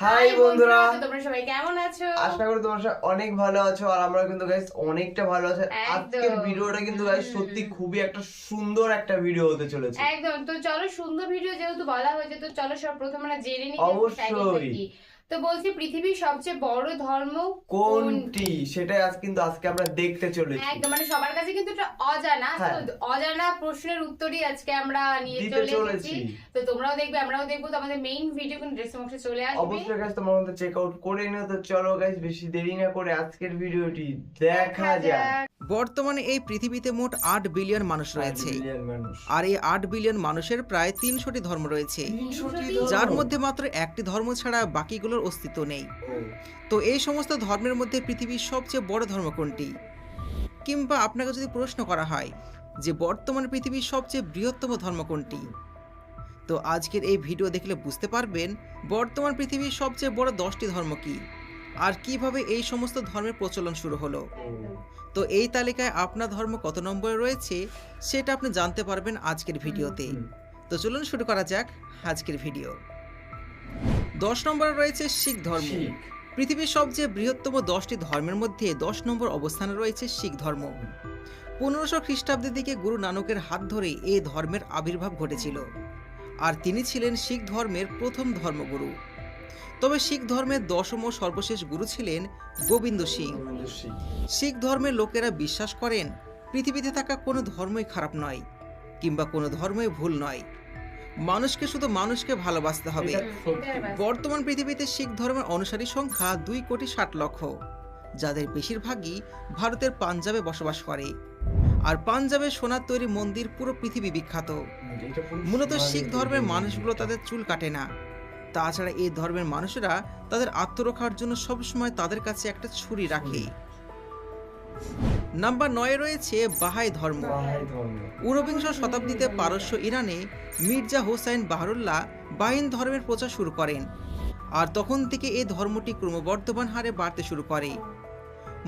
High বন্ধুরা। তোমরা সবাই কেমন আছো? আশা করি তোমার সবাই অনেক ভালো আছো আর আমরা কিন্তু গাইস অনেকটা ভালো আছি। আজকের ভিডিওটা কিন্তু গাইস সত্যি খুবই একটা সুন্দর একটা ভিডিও হতে চলেছে। একদম। তো চলো সুন্দর ভিডিও যেহেতু বলা হয়েছে তো চলো সব প্রথমে আমরা জেনে নিই অবশ্যই। তো বলছি পৃথিবীর সবচেয়ে বড় ধর্ম কোনটি? সেটাই আজ কিন্তু আজকে আমরা দেখতে চলেছি। একদম মানে সবার কাছে কিন্তু এটা অজানা। হ্যাঁ। তো অজানা প্রশ্নের উত্তরই আজকে আমরা নিয়ে চলে চলেছি। এসেছি তো তোমরাও দেখবে আমরাও দেখব। তো আমাদের মেইন ভিডিও কিন্তু বক্সে চলে আসবে। অবশ্যই গাইস তোমার মধ্যে চেক আউট করে নিও। তো চলো গাইস বেশি দেরি না করে আজকের ভিডিওটি দেখা যাক। বর্তমানে এই পৃথিবীতে মোট আট বিলিয়ন মানুষ রয়েছে। আর এই আট বিলিয়ন মানুষের প্রায় তিনশোটি ধর্ম রয়েছে। যার মধ্যে মাত্র একটি ধর্ম ছাড়া বাকিগুলোর অস্তিত্ব নেই। তো এই সমস্ত ধর্মের মধ্যে পৃথিবীর সবচেয়ে বড় ধর্ম কোনটি? কিংবা আপনাকে যদি প্রশ্ন করা হয় যে বর্তমানে পৃথিবীর সবচেয়ে বৃহত্তম ধর্ম কোনটি? তো আজকের এই ভিডিও দেখলে বুঝতে পারবেন বর্তমান পৃথিবীর সবচেয়ে বড় দশটি ধর্ম কি। আর কীভাবে এই সমস্ত ধর্মের প্রচলন শুরু হলো? তো এই তালিকায় আপনার ধর্ম কত নম্বরে রয়েছে সেটা আপনি জানতে পারবেন আজকের ভিডিওতে। তো চলুন শুরু করা যাক আজকের ভিডিও। দশ নম্বরে রয়েছে শিখ ধর্ম। পৃথিবীর সবচেয়ে বৃহত্তম দশটি ধর্মের মধ্যে দশ নম্বর অবস্থানে রয়েছে শিখ ধর্ম। পনেরোশো খ্রিস্টাব্দের দিকে গুরু নানকের হাত ধরে এই ধর্মের আবির্ভাব ঘটেছিল। আর তিনি ছিলেন শিখ ধর্মের প্রথম ধর্মগুরু। তবে শিখ ধর্মের দশম ও সর্বশেষ গুরু ছিলেন গোবিন্দ সিং। শিখ। শিখ ধর্মের লোকেরা বিশ্বাস করেন পৃথিবীতে থাকা কোনো ধর্মই খারাপ নয় কিংবা কোনো ধর্মই ভুল নয়। মানুষকে শুধু মানুষকে ভালোবাসতে হবে। বর্তমান পৃথিবীতে শিখ ধর্মের অনুসারী সংখ্যা দুই কোটি ষাট লক্ষ যাদের বেশিরভাগই ভারতের পাঞ্জাবে বসবাস করে। আর পাঞ্জাবে সোনার তৈরি মন্দির পুরো পৃথিবী বিখ্যাত। মূলত শিখ ধর্মের মানুষগুলো তাদের চুল কাটে না। তাছাড়া এই ধর্মের মানুষেরা তাদের আত্মরক্ষার জন্য সবসময় তাদের কাছে একটা ছুরি রাখে। নাম্বার নয়ে রয়েছে বাহাই ধর্ম। ঊনবিংশ শতাব্দীতে পারস্য ইরানে মির্জা হোসাইন বাহারুল্লাহ বাহিন ধর্মের প্রচার শুরু করেন আর তখন থেকে এই ধর্মটি ক্রমবর্ধমান হারে বাড়তে শুরু করে।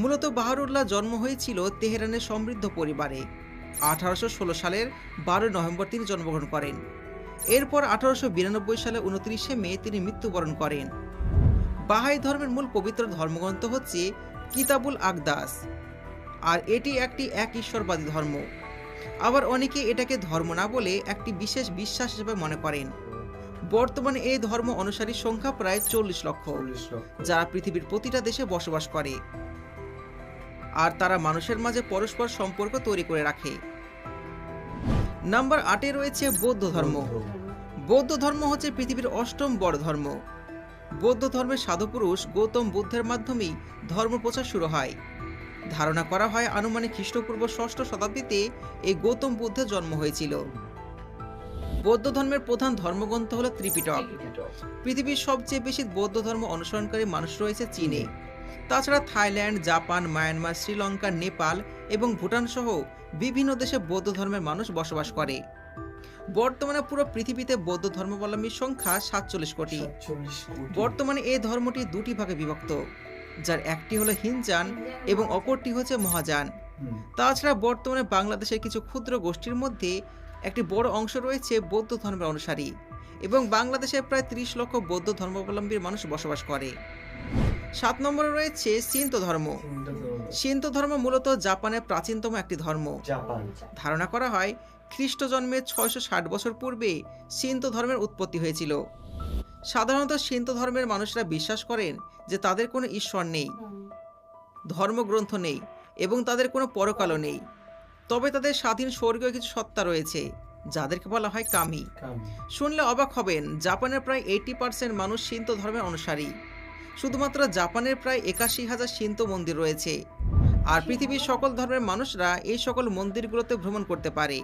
মূলত বাহারুল্লাহ জন্ম হয়েছিল তেহরানের সমৃদ্ধ পরিবারে। আঠারোশো ষোলো সালের বারোই নভেম্বর তিনি জন্মগ্রহণ করেন। এরপর আঠারোশো বিরানব্বই সালে উনত্রিশে মে তিনি মৃত্যুবরণ করেন। বাহাই ধর্মের মূল পবিত্র ধর্মগ্রন্থ হচ্ছে কিতাবুল আকদাস। আর এটি একটি এক ঈশ্বরবাদী ধর্ম। আবার অনেকে এটাকে ধর্ম না বলে একটি বিশেষ বিশ্বাস হিসেবে মনে করেন। বর্তমানে এই ধর্ম অনুসারীর সংখ্যা প্রায় চল্লিশ লক্ষ চল্লিশ লক্ষ। যারা পৃথিবীর প্রতিটা দেশে বসবাস করে। আর তারা মানুষের মাঝে পরস্পর সম্পর্ক তৈরি করে রাখে। নাম্বার আটে রয়েছে বৌদ্ধ ধর্ম। বৌদ্ধ ধর্ম। হচ্ছে পৃথিবীর অষ্টম বড় ধর্ম। বৌদ্ধ ধর্মের সাধুপুরুষ গৌতম বুদ্ধের মাধ্যমেই ধর্ম প্রচার শুরু হয়। ধারণা করা হয় আনুমানিক খ্রিস্টপূর্ব ষষ্ঠ শতাব্দীতে এই গৌতম বুদ্ধের জন্ম হয়েছিল। বৌদ্ধ ধর্মের প্রধান ধর্মগ্রন্থ হল ত্রিপিটক। পৃথিবীর সবচেয়ে বেশি বৌদ্ধ ধর্ম অনুসরণকারী মানুষ রয়েছে চীনে। তাছাড়া Thailand Japan Myanmar Sri Lanka Nepal এবং ভুটান সহ বিভিন্ন দেশে বৌদ্ধ ধর্মের মানুষ বসবাস করে। বর্তমানে পুরো পৃথিবীতে বৌদ্ধ ধর্মাবলম্বীর সংখ্যা সাতচল্লিশ কোটি। বর্তমানে এই ধর্মটি দুটি ভাগে বিভক্ত যার একটি হলো হিনজান এবং অপরটি হচ্ছে মহাযান। তাছাড়া বর্তমানে বাংলাদেশের কিছু ক্ষুদ্র গোষ্ঠীর মধ্যে একটি বড় অংশ রয়েছে বৌদ্ধ ধর্মের অনুসারী এবং বাংলাদেশে প্রায় ত্রিশ লক্ষ বৌদ্ধ ধর্মাবলম্বীর মানুষ বসবাস করে। সাত নম্বরে রয়েছে সিন্ত ধর্ম। সিন্ত ধর্ম মূলত জাপানের প্রাচীনতম একটি ধর্ম। ধারণা করা হয় খ্রিস্ট জন্মের ছয়শো ষাট বছর পূর্বে সিন্ত ধর্মের উৎপত্তি হয়েছিল। সাধারণত সিন্ত ধর্মের মানুষরা বিশ্বাস করেন যে তাদের কোনো ঈশ্বর নেই ধর্মগ্রন্থ নেই এবং তাদের কোনো পরকালও নেই। তবে তাদের স্বাধীন স্বর্গীয় কিছু সত্তা রয়েছে যাদেরকে বলা হয় কামি। কামি। শুনলে অবাক হবেন জাপানের প্রায় এইটি পার্সেন্ট মানুষ সিন্ত ধর্মের অনুসারী। শুধুমাত্র জাপানের প্রায় একাশি হাজার সিন্ত মন্দির রয়েছে। আর পৃথিবীর সকল ধর্মের মানুষরা এই সকল মন্দিরগুলোতে ভ্রমণ করতে পারে।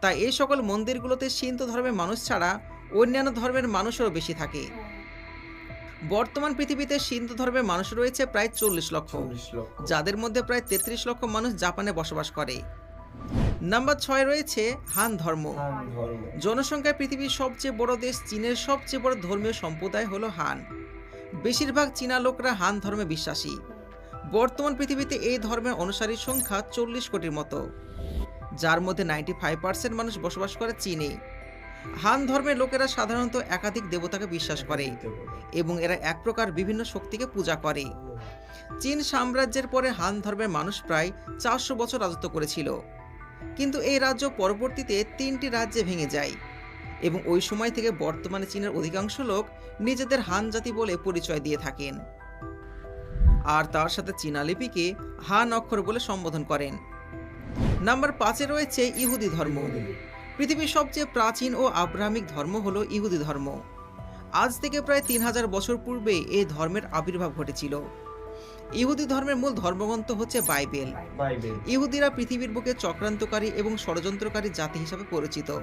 তাই এই সকল মন্দিরগুলোতে সিন্ত ধর্মের মানুষ ছাড়া অন্যান্য ধর্মের মানুষেরও বেশি থাকে। বর্তমান পৃথিবীতে সিন্ত ধর্মের মানুষ রয়েছে প্রায় চল্লিশ লক্ষ। যাদের মধ্যে প্রায় তেত্রিশ লক্ষ মানুষ জাপানে বসবাস করে। নাম্বার ছয় রয়েছে হান ধর্ম। হান ধর্ম। জনসংখ্যায় পৃথিবীর সবচেয়ে বড় দেশ চীনের সবচেয়ে বড় ধর্মীয় সম্প্রদায় হলো হান। বেশিরভাগ চীনা লোকরা হান ধর্মে বিশ্বাসী। বর্তমান পৃথিবীতে এই ধর্মের অনুসারীর সংখ্যা চল্লিশ কোটির মতো। যার মধ্যে নাইনটি ফাইভ পার্সেন্ট মানুষ বসবাস করে চীনে। হান ধর্মের লোকেরা সাধারণত একাধিক দেবতাকে বিশ্বাস করে এবং এরা এক প্রকার বিভিন্ন শক্তিকে পূজা করে। চীন সাম্রাজ্যের পরে হান ধর্মের মানুষ প্রায় চারশো বছর রাজত্ব করেছিল। কিন্তু এই রাজ্য পরবর্তীতে তিনটি রাজ্যে ভেঙে যায়। এবং ওই সময় থেকে বর্তমানে চীনের অধিকাংশ লোক নিজেদের হান জাতি বলে পরিচয় দিয়ে থাকেন। আর তার সাথে চীনা লিপিকে হান অক্ষর বলে সম্বোধন করেন। নাম্বার পাঁচে রয়েছে ইহুদি ধর্ম। পৃথিবীর সবচেয়ে প্রাচীন ও আব্রাহামিক ধর্ম হলো ইহুদি ধর্ম। আজ থেকে প্রায় তিন হাজার বছর পূর্বে এই ধর্মের আবির্ভাব ঘটেছিল। ইহুদি ধর্মের মূল ধর্মগ্রন্থ হচ্ছে বাইবেল। বাইবেল। ইহুদিরা পৃথিবীর বুকে চক্রান্তকারী এবং ষড়যন্ত্রকারী জাতি হিসাবে পরিচিত।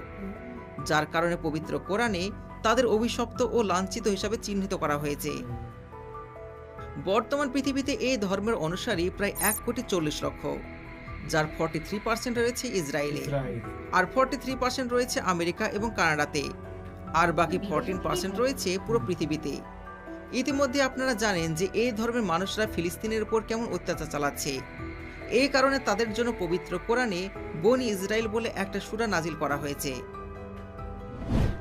যার কারণে পবিত্র কোরআনে তাদের অভিশপ্ত ও লাঞ্ছিত হিসাবে চিহ্নিত করা হয়েছে। বর্তমান পৃথিবীতে এই ধর্মের অনুসারী প্রায় এক কোটি চল্লিশ লক্ষ যার ফর্টি থ্রি পার্সেন্ট রয়েছে ইসরায়েলে আর ফর্টি থ্রি পার্সেন্ট রয়েছে আমেরিকা এবং কানাডাতে আর বাকি ফোরটিন পার্সেন্ট রয়েছে পুরো পৃথিবীতে। ইতিমধ্যে আপনারা জানেন যে এই ধর্মের মানুষরা ফিলিস্তিনের উপর কেমন অত্যাচার চালাচ্ছে। এই কারণে তাদের জন্য পবিত্র কোরআনে বনি ইসরায়েল বলে একটা সুরা নাজিল করা হয়েছে।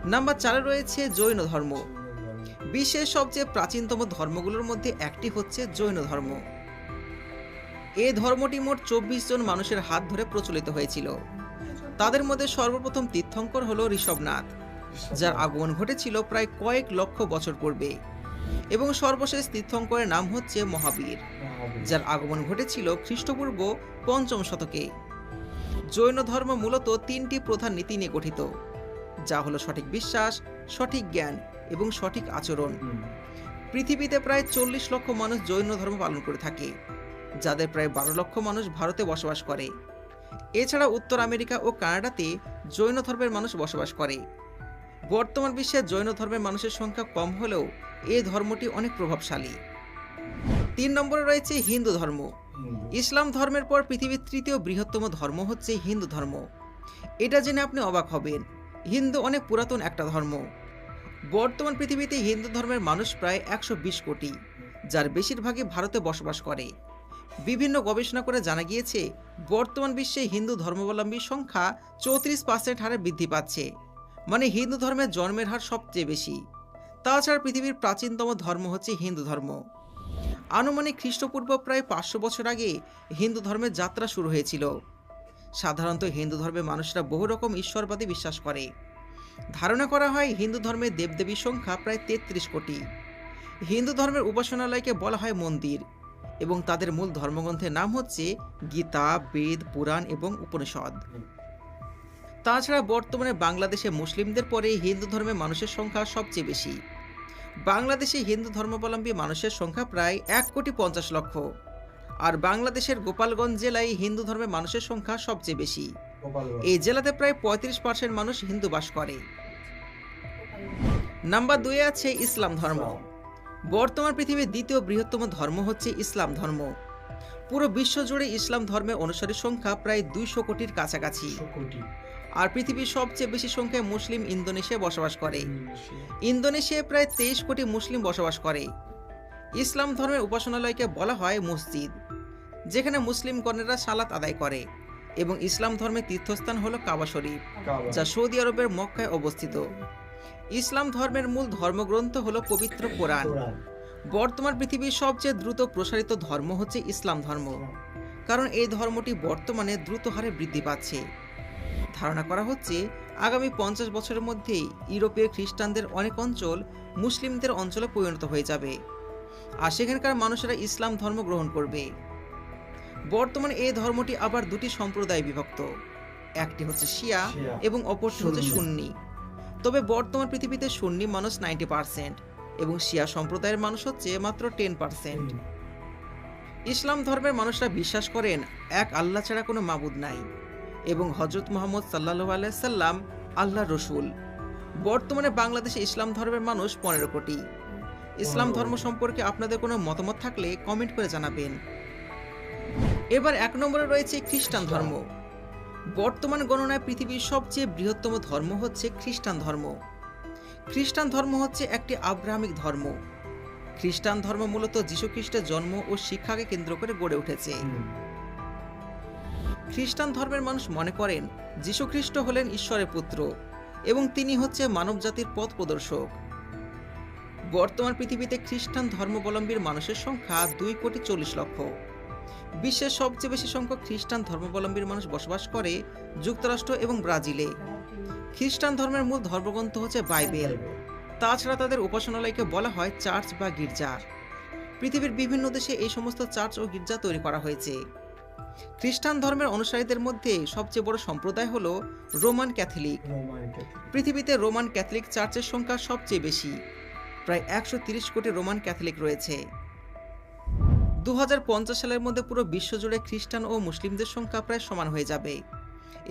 নাম্বার চারে রয়েছে জৈন ধর্ম। বিশ্বের সবচেয়ে প্রাচীনতম ধর্মগুলোর মধ্যে একটি হচ্ছে জৈন ধর্ম। এই ধর্মটি মোট চব্বিশ জন মানুষের হাত ধরে প্রচলিত হয়েছিল। তাদের মধ্যে সর্বপ্রথম তীর্থঙ্কর হল ঋষভনাথ, যার আগমন ঘটেছিল প্রায় কয়েক লক্ষ বছর পূর্বে। এবং সর্বশেষ তীর্থঙ্করের নাম হচ্ছে মহাবীর, যার আগমন ঘটেছিল খ্রিস্টপূর্ব পঞ্চম শতকে। জৈন ধর্ম মূলত তিনটি প্রধান নীতি নিয়ে গঠিত। যা হলো সঠিক বিশ্বাস সঠিক জ্ঞান এবং সঠিক আচরণ। পৃথিবীতে প্রায় চল্লিশ লক্ষ মানুষ জৈন ধর্ম পালন করে থাকে যাদের প্রায় বারো লক্ষ মানুষ ভারতে বসবাস করে। এছাড়া উত্তর আমেরিকা ও কানাডাতে জৈন ধর্মের মানুষ বসবাস করে। বর্তমান বিশ্বে জৈন ধর্মের মানুষের সংখ্যা কম হলেও এই ধর্মটি অনেক প্রভাবশালী। তিন নম্বরে রয়েছে হিন্দু ধর্ম। ইসলাম ধর্মের পর পৃথিবীর তৃতীয় বৃহত্তম ধর্ম হচ্ছে হিন্দু ধর্ম। এটা জেনে আপনি অবাক হবেন। হিন্দু অনেক পুরাতন একটা ধর্ম। বর্তমান পৃথিবীতে হিন্দু ধর্মের মানুষ প্রায় একশো বিশ কোটি, যার বেশিরভাগই ভারতে বসবাস করে। বিভিন্ন গবেষণা করে জানা গিয়েছে, বর্তমান বিশ্বে হিন্দু ধর্মাবলম্বীর সংখ্যা চৌত্রিশ পার্সেন্ট হারে বৃদ্ধি পাচ্ছে মানে হিন্দু ধর্মের জন্মের হার সবচেয়ে বেশি। তাছাড়া পৃথিবীর প্রাচীনতম ধর্ম হচ্ছে হিন্দু ধর্ম। আনুমানিক খ্রিস্টপূর্ব প্রায় পাঁচশো বছর আগে হিন্দু ধর্মের যাত্রা শুরু হয়েছিল। সাধারণত হিন্দু ধর্মের মানুষরা বহু রকম ঈশ্বরবাদী বিশ্বাস করে। ধারণা করা হয় হিন্দু ধর্মের দেবদেবীর সংখ্যা প্রায় তেত্রিশ কোটি। হিন্দু ধর্মের উপাসনালয়কে বলা হয় মন্দির এবং তাদের মূল ধর্মগ্রন্থের নাম হচ্ছে গীতা, বেদ, পুরাণ এবং উপনিষদ। তাছাড়া বর্তমানে বাংলাদেশে মুসলিমদের পরে হিন্দু ধর্মের মানুষের সংখ্যা সবচেয়ে বেশি। বাংলাদেশে হিন্দু ধর্মাবলম্বী মানুষের সংখ্যা প্রায় এক কোটি পঞ্চাশ লক্ষ। আর বাংলাদেশের গোপালগঞ্জ জেলায় হিন্দু ধর্মের মানুষের সংখ্যা সবচেয়ে বেশি। এই জেলাতে প্রায় পঁয়ত্রিশ পার্সেন্ট মানুষ হিন্দু বাস করে। নাম্বার দুয়ে আছে ইসলাম ধর্ম। বর্তমান পৃথিবীর দ্বিতীয় বৃহত্তম ধর্ম হচ্ছে ইসলাম ধর্ম। পুরো বিশ্ব জুড়ে ইসলাম ধর্মের অনুসারী সংখ্যা প্রায় দুইশো কোটির কাছাকাছি। আর পৃথিবীর সবচেয়ে বেশি সংখ্যায় মুসলিম ইন্দোনেশিয়ায় বসবাস করে। ইন্দোনেশিয়ায় প্রায় তেইশ কোটি মুসলিম বসবাস করে। ইসলাম ধর্মের উপাসনালয়কে বলা হয় মসজিদ। যেখানে মুসলিমগণেরা সালাত আদায় করে এবং ইসলাম ধর্মের তীর্থস্থান হলো কাবা শরীফ যা সৌদি আরবের মক্কায় অবস্থিত। ইসলাম ধর্মের মূল ধর্মগ্রন্থ হলো পবিত্র কোরআন কোরআন। বর্তমান পৃথিবীর সবচেয়ে দ্রুত প্রসারিত ধর্ম হচ্ছে ইসলাম ধর্ম। কারণ এই ধর্মটি বর্তমানে দ্রুত হারে বৃদ্ধি পাচ্ছে। ধারণা করা হচ্ছে আগামী পঞ্চাশ বছরের মধ্যেই ইউরোপীয় খ্রিস্টানদের অনেক অঞ্চল মুসলিমদের অঞ্চলে পরিণত হয়ে যাবে। আর সেখানকার মানুষেরা ইসলাম ধর্ম গ্রহণ করবে। বর্তমানে এই ধর্মটি আবার দুটি সম্প্রদায়ে বিভক্ত। একটি হচ্ছে শিয়া। এবং অপরটি হচ্ছে সুন্নি। সুন্নি। তবে বর্তমান পৃথিবীতে সুন্নি মানুষ নাইনটি পার্সেন্ট এবং শিয়া সম্প্রদায়ের মানুষ হচ্ছে মাত্র টেন পার্সেন্ট। ইসলাম ধর্মের মানুষরা বিশ্বাস করেন এক আল্লাহ ছাড়া কোনো মাবুদ নাই এবং হজরত মোহাম্মদ সাল্লাহ আলাইসাল্লাম আল্লাহ রসুল। বর্তমানে বাংলাদেশে ইসলাম ধর্মের মানুষ পনেরো কোটি। ইসলাম ধর্ম সম্পর্কে আপনাদের কোনো মতামত থাকলে কমেন্ট করে জানাবেন। এবার এক নম্বরে রয়েছে খ্রিস্টান ধর্ম। বর্তমান গণনায় পৃথিবীর সবচেয়ে বৃহত্তম ধর্ম হচ্ছে খ্রিস্টান ধর্ম। খ্রিস্টান ধর্ম হচ্ছে একটি আব্রাহামিক ধর্ম। খ্রিস্টান ধর্ম মূলত যীশুখ্রিস্টের জন্ম ও শিক্ষাকে কেন্দ্র করে গড়ে উঠেছে। খ্রিস্টান ধর্মের মানুষ মনে করেন, যীশুখ্রিস্ট হলেন ঈশ্বরের পুত্র এবং তিনি হচ্ছে মানবজাতির পথ প্রদর্শক। বর্তমান পৃথিবীতে খ্রিস্টান ধর্মাবলম্বীর মানুষের সংখ্যা দুই কোটি চল্লিশ লক্ষ। বিশ্বের সবচেয়ে বেশি সংখ্যক খ্রিস্টান ধর্মাবলম্বীর মানুষ বসবাস করে যুক্তরাষ্ট্র এবং ব্রাজিলে। খ্রিস্টান ধর্মের মূল ধর্মগ্রন্থ হচ্ছে বাইবেল। তাছাড়া তাদের উপাসনালয়কে বলা হয় চার্চ বা গির্জা। পৃথিবীর বিভিন্ন দেশে এই সমস্ত চার্চ ও গির্জা তৈরি করা হয়েছে। খ্রিস্টান ধর্মের অনুসারীদের মধ্যে সবচেয়ে বড় সম্প্রদায় হল রোমান ক্যাথলিক। পৃথিবীতে রোমান ক্যাথলিক চার্চের সংখ্যা সবচেয়ে বেশি। প্রায় একশো তিরিশ কোটি রোমান ক্যাথলিক রয়েছে। দু হাজার পঞ্চাশ সালের মধ্যে পুরো বিশ্বজুড়ে খ্রিস্টান ও মুসলিমদের সংখ্যা প্রায় সমান হয়ে যাবে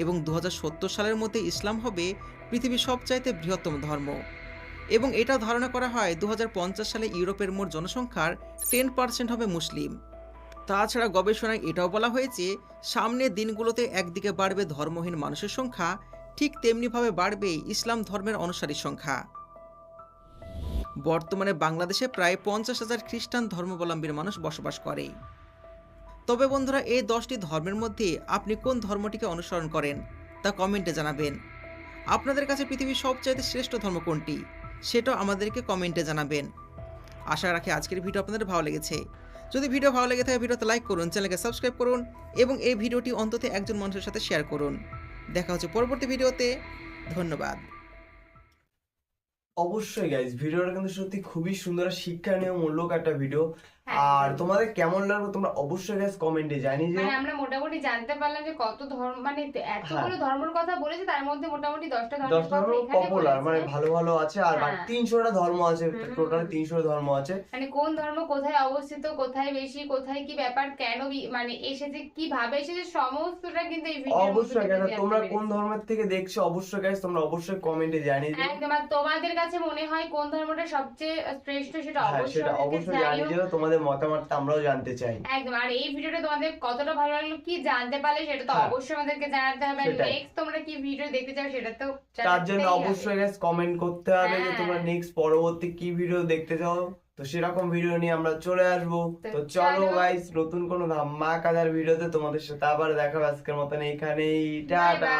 এবং দু হাজার সত্তর সালের মধ্যে ইসলাম হবে পৃথিবীর সবচাইতে বৃহত্তম ধর্ম। এবং এটা ধারণা করা হয় দু হাজার পঞ্চাশ সালে ইউরোপের মোট জনসংখ্যার টেন পার্সেন্ট হবে মুসলিম। তাছাড়া গবেষণায় এটাও বলা হয়েছে, সামনের দিনগুলোতে একদিকে বাড়বে ধর্মহীন মানুষের সংখ্যা, ঠিক তেমনিভাবে বাড়বে ইসলাম ধর্মের অনুসারীর সংখ্যা। বর্তমানে বাংলাদেশে প্রায় পঞ্চাশ হাজার খ্রিস্টান ধর্মাবলম্বীর মানুষ বসবাস করে। তবে বন্ধুরা, এই দশটি ধর্মের মধ্যে আপনি কোন ধর্মটিকে অনুসরণ করেন তা কমেন্টে জানাবেন। আপনাদের কাছে পৃথিবীর সবচাইতে শ্রেষ্ঠ ধর্ম কোনটি, সেটাও আমাদেরকে কমেন্টে জানাবেন। আশা রাখি আজকের ভিডিও আপনাদের ভালো লেগেছে। যদি ভিডিও ভালো লেগে থাকে, ভিডিওতে লাইক করুন, চ্যানেলকে সাবস্ক্রাইব করুন এবং এই ভিডিওটি অন্তত একজন মানুষের সাথে শেয়ার করুন। দেখা হচ্ছে পরবর্তী ভিডিওতে। ধন্যবাদ। অবশ্যই গাইজ ভিডিওটা কিন্তু সত্যি খুবই সুন্দর শিক্ষা শিক্ষণীয় মূল্যক একটা ভিডিও আর তোমাদের কেমন লাগল? তোমরা অবশ্যই গাইজ কমেন্টে দিও। মানে আমরা মোটামুটি জানতে পারলাম যে কত ধর্ম মানে এতগুলো ধর্মের কথা বলেছে তার মধ্যে মোটামুটি দশটা হ্যাঁ। দশ ধর্মের ধর্ম এখানে পপুলার মানে ভালো ভালো আছে। আর হ্যাঁ। তিনশোটা ধর্ম আছে টোটাল হুম। তিনশোটা ধর্ম আছে। মানে কোন ধর্ম কোথায় অবস্থিত কোথায় বেশি কোথায় কি ব্যাপার কেন মানে এসেছে কীভাবে এসেছে সমস্তটা কিন্তু এই ভিডিওর অবশ্যই আর তোমরা কোন ধর্মের থেকে দেখছ অবশ্যই গাইজ তোমরা অবশ্যই কমেন্টে জানিয়ে দিও। একদম তোমাদের কাছে মনে হয় কোন ধর্মটা সবচেয়ে শ্রেষ্ঠ সেটা হ্যাঁ অবশ্যই জানিয়ে দিও। তোমাদের মতামতটা আমরাও জানতে চাই একদম আর এই ভিডিওটা তোমাদের কতটা ভালো লাগল কি জানতে পারলে সেটা তো হ্যাঁ। অবশ্যই আমাদেরকে জানাতে হবে। নেক্সট তোমরা কি ভিডিও দেখতে চাও সেটা তো তার জন্য অবশ্যই গাইজ কমেন্ট করতে হবে যে হ্যাঁ। তোমরা নেক্সট পরবর্তী কি ভিডিও দেখতে চাও তো সেরকম ভিডিও নিয়ে আমরা চলে আসব তো চলো। গাইস নতুন কোনো ধামাকাদার ভিডিওতে তোমাদের সাথে আবার দেখা হবে আজকের মতন এইখানেই টাটা.